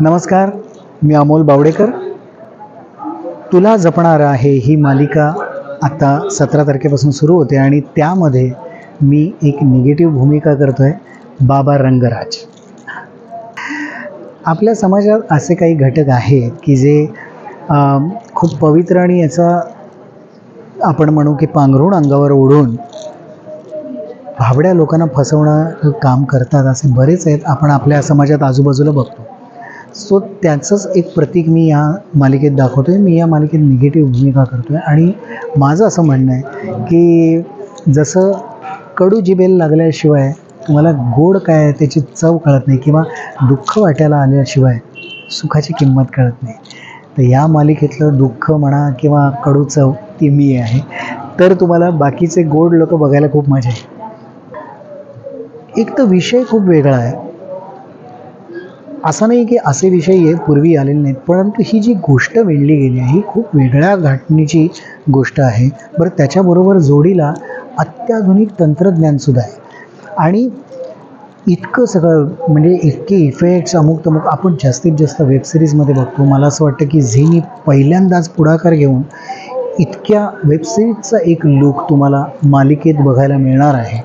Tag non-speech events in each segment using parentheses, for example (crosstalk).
नमस्कार मी अमोल बावडेकर. तुला जपणार आहे ही मालिका आता सतरा तारखेपासून सुरू होते आणि त्यामध्ये मी एक निगेटिव्ह भूमिका करतो आहे बाबा रंगराज. आपल्या समाजात असे काही घटक आहेत की जे खूप पवित्र आणि याचा आपण म्हणू की पांघरूण अंगावर ओढून भाबड्या लोकांना फसवणं काम करतात असे बरेच आहेत. आपण आपल्या समाजात आजूबाजूला बघतो. सो त्याचंच एक प्रतीक मी या मालिकेत दाखवतो आहे मी या मालिकेत निगेटिव्ह भूमिका करतो आहे आणि माझं असं म्हणणं आहे की जसं कडू जिबेल लागल्याशिवाय तुम्हाला गोड काय आहे त्याची चव कळत नाही किंवा दुःख वाटायला आल्याशिवाय सुखाची किंमत कळत नाही. तर या मालिकेतलं दुःख म्हणा किंवा कडू चव ती मी आहे. तर तुम्हाला बाकीचे गोड लोक बघायला खूप मजा येईल. एक तर विषय खूप वेगळा आहे. असं नाही की असे विषय हे पूर्वी आलेले नाहीत परंतु ही जी गोष्ट विणली गेली आहे ही खूप वेगळ्या घटनेची गोष्ट आहे. बरं त्याच्याबरोबर जोडीला अत्याधुनिक तंत्रज्ञानसुद्धा आहे. आणि इतकं सगळं म्हणजे इतके इफेक्ट्स अमुक तमुक आपण जास्तीत जास्त वेबसिरीजमध्ये बघतो. मला असं वाटतं की झीनी पहिल्यांदाच पुढाकार घेऊन इतक्या वेबसिरीजचा एक लूक तुम्हाला मालिकेत बघायला मिळणार आहे.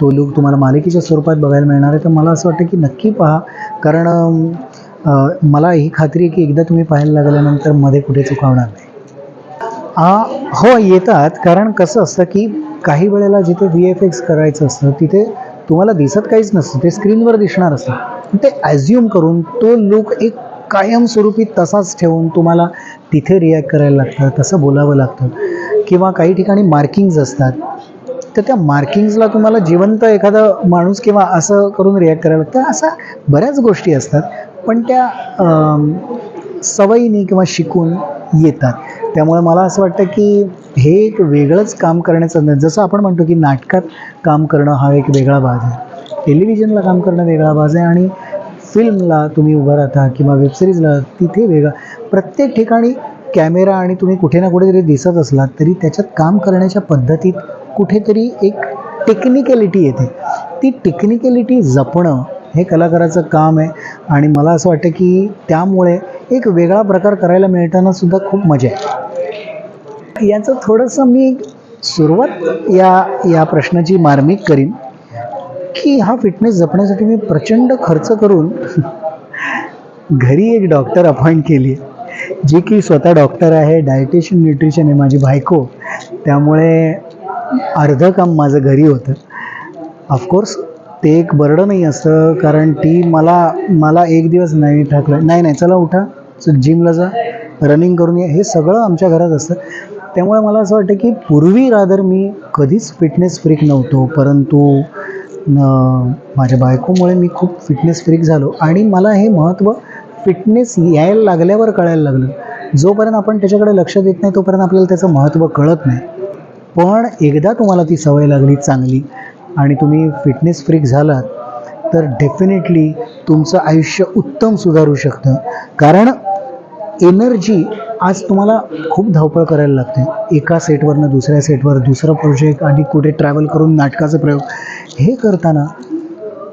तो लूक तुम्हाला मालिकेच्या स्वरूपात बघायला मिळणार आहे. तर मला असं वाटतं की नक्की पहा. कारण मला ही खात्री आहे की एकदा तुम्ही पाहायला लागल्यानंतरमध्ये कुठे चुकावणार नाही. हो येतात. कारण कसं असतं की काही वेळेला जिथे व्ही एफ एक्स करायचं असतं तिथे तुम्हाला दिसत काहीच नसतं. ते स्क्रीनवर दिसणार असतं. ते ॲझ्युम करून तो लुक एक कायमस्वरूपी तसाच ठेवून तुम्हाला तिथे रिॲक्ट करायला लागतं तसं बोलावं लागतं. किंवा काही ठिकाणी मार्किंग्ज असतात. तर त्या मार्किंग्सला तुम्हाला जिवंत एखादा माणूस किंवा असं करून रिॲक्ट करायला लागतं. अशा बऱ्याच गोष्टी असतात पण त्या सवयीने किंवा शिकून येतात. त्यामुळे मला असं वाटतं की हे एक वेगळंच काम करण्याचं जसं आपण म्हणतो की नाटकात काम करणं हा एक वेगळा बाज आहे. टेलिव्हिजनला काम करणं वेगळा बाज आहे आणि फिल्मला तुम्ही उभं राहता किंवा वेबसिरीजला तिथे वेगळा. प्रत्येक ठिकाणी कॅमेरा आणि तुम्ही कुठे ना कुठेतरी दिसत असलात तरी त्याच्यात काम करण्याच्या पद्धतीत कुठेतरी एक टेक्निकॅलिटी येते. ती टेक्निकॅलिटी जपणं हे कलाकाराचं काम आहे आणि मला असं वाटतं की त्यामुळे एक वेगळा प्रकार करायला मिळताना सुद्धा खूप मजा आहे याचं थोडंसं मी सुरुवात या या प्रश्नाची मार्मिक करीन की हा फिटनेस जपण्यासाठी मी प्रचंड खर्च करून (laughs) घरी एक डॉक्टर अपॉइंट केली आहे जी की स्वतः डॉक्टर आहे डायटिशियन न्यूट्रिशन आहे माझी बायको. त्यामुळे अर्धं काम माझं घरी होतं. ऑफकोर्स ते एक बरडं असतं कारण ती मला मला एक दिवस नाही टाकलं. नाही नाही चला उठा. जिमला जा. रनिंग करून या. हे सगळं आमच्या घरात असतं. त्यामुळे मला असं वाटतं की पूर्वी रादर मी कधीच फिटनेस फ्रीक नव्हतो. परंतु माझ्या बायकोमुळे मी खूप फिटनेस फ्रीक झालो. आणि मला हे महत्त्व फिटनेस यायला लागल्यावर कळायला लागलं. जोपर्यंत आपण त्याच्याकडे लक्ष देत नाही तोपर्यंत आपल्याला त्याचं महत्त्व कळत नाही. पण एकदा तुम्हाला ती सवय लागली चांगली आणि तुम्ही फिटनेस फ्रीक झालात तर डेफिनेटली तुमचं आयुष्य उत्तम सुधारू शकतं. कारण एनर्जी आज तुम्हाला खूप धावपळ करायला लागते. एका सेटवरनं दुसऱ्या सेटवर दुसरं प्रोजेक्ट आणि कुठे ट्रॅव्हल करून नाटकाचा प्रयोग हे करताना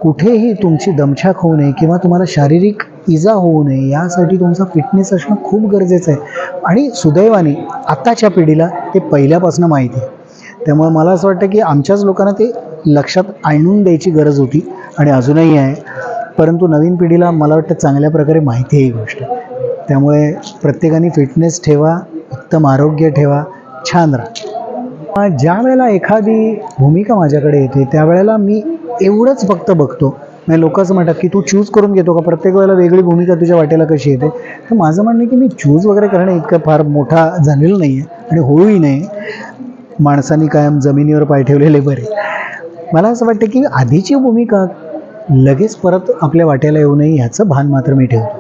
कुठेही तुमची दमछाक होऊ नये किंवा तुम्हाला शारीरिक इजा होऊ नये यासाठी तुमचा फिटनेस असणं खूप गरजेचं आहे. आणि सुदैवाने आत्ताच्या पिढीला ते पहिल्यापासून माहिती आहे. त्यामुळे मला असं वाटतं की आमच्याच लोकांना ते लक्षात आणून द्यायची गरज होती आणि अजूनही आहे. परंतु नवीन पिढीला मला वाटतं चांगल्या प्रकारे माहिती आहे ही गोष्ट. त्यामुळे प्रत्येकाने फिटनेस ठेवा उत्तम आरोग्य ठेवा छान राहा. ज्या वेळेला एखादी भूमिका माझ्याकडे येते त्यावेळेला मी एवढंच फक्त बघतो म्हणजे लोक असं म्हणतात की तू चूज करून घेतो का? प्रत्येक वेळेला वेगळी भूमिका तुझ्या वाटेला कशी येते? तर माझं म्हणणं आहे की मी चूज वगैरे करणं इतकं फार मोठा झालेलं नाही आहे आणि होऊही नाही. माणसांनी कायम जमिनीवर पाय ठेवलेले बरे. मला असं वाटतं की आधीची भूमिका लगेच परत आपल्या वाट्याला येऊ नये ह्याचं भान मात्र मी ठेवतो.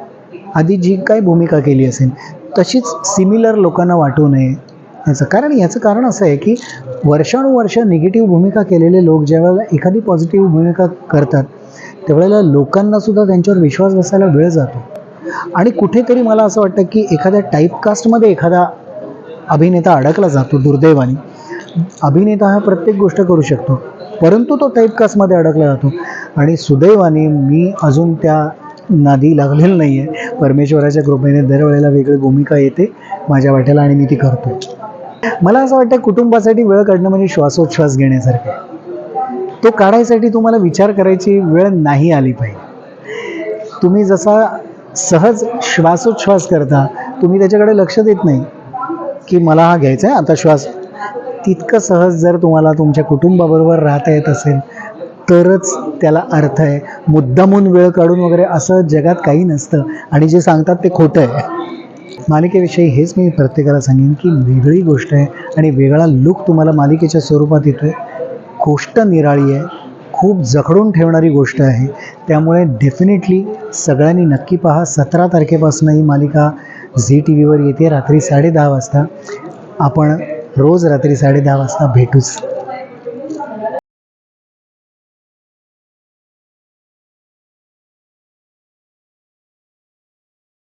आधी जी काय भूमिका केली असेल तशीच सिमिलर लोकांना वाटू नये. याचं कारण याचं कारण असं आहे की वर्षानुवर्ष निगेटिव्ह भूमिका केलेले लोक ज्यावेळेला एखादी पॉझिटिव्ह भूमिका करतात त्यावेळेला लोकांनासुद्धा त्यांच्यावर विश्वास बसायला वेळ जातो. आणि कुठेतरी मला असं वाटतं की एखाद्या टाईपकास्टमध्ये एखादा अभिनेता अडकला जातो दुर्दैवाने. अभिनेता हा प्रत्येक गोष्ट करू शकतो परंतु तो टाईपकास्टमध्ये अडकला जातो. आणि सुदैवाने मी अजून त्या नादी लागलेलं नाही आहे परमेश्वराच्या कृपेने दरवेळेला वेगळी भूमिका येते माझ्या वाट्याला आणि मी ती करतो. मला असं वाटतं कुटुंबासाठी वेळ काढणं म्हणजे श्वासोच्छ्वास घेण्यासारखं आहे. तो काढायसाठी तुम्हाला विचार करायची वेळ नाही आली पाहिजे. तुम्ही जसा सहज श्वासोच्छ्वास करता तुम्ही त्याच्याकडे लक्ष देत नाही की मला हा घ्यायचा आहे आता श्वास तितकं सहज जर तुम्हाला तुमच्या कुटुंबाबरोबर राहता येत असेल तरच त्याला अर्थ आहे. मुद्दामून वेळ काढून वगैरे असं जगात काही नसतं आणि जे सांगतात ते खोटं आहे. मालिकेविषयी हेच मी प्रत्येकाला सांगेन की वेगळी गोष्ट आहे आणि वेगळा लुक तुम्हाला मालिकेच्या स्वरूपात येतो आहे गोष्ट निराळी आहे खूप जखडून ठेवणारी गोष्ट आहे. त्यामुळे डेफिनेटली सगळ्यांनी नक्की पहा सतरा तारखेपासून ही मालिका झी टी व्हीवर येते रात्री साडेदहा वाजता. आपण रोज रात्री साडेदहा वाजता भेटूच.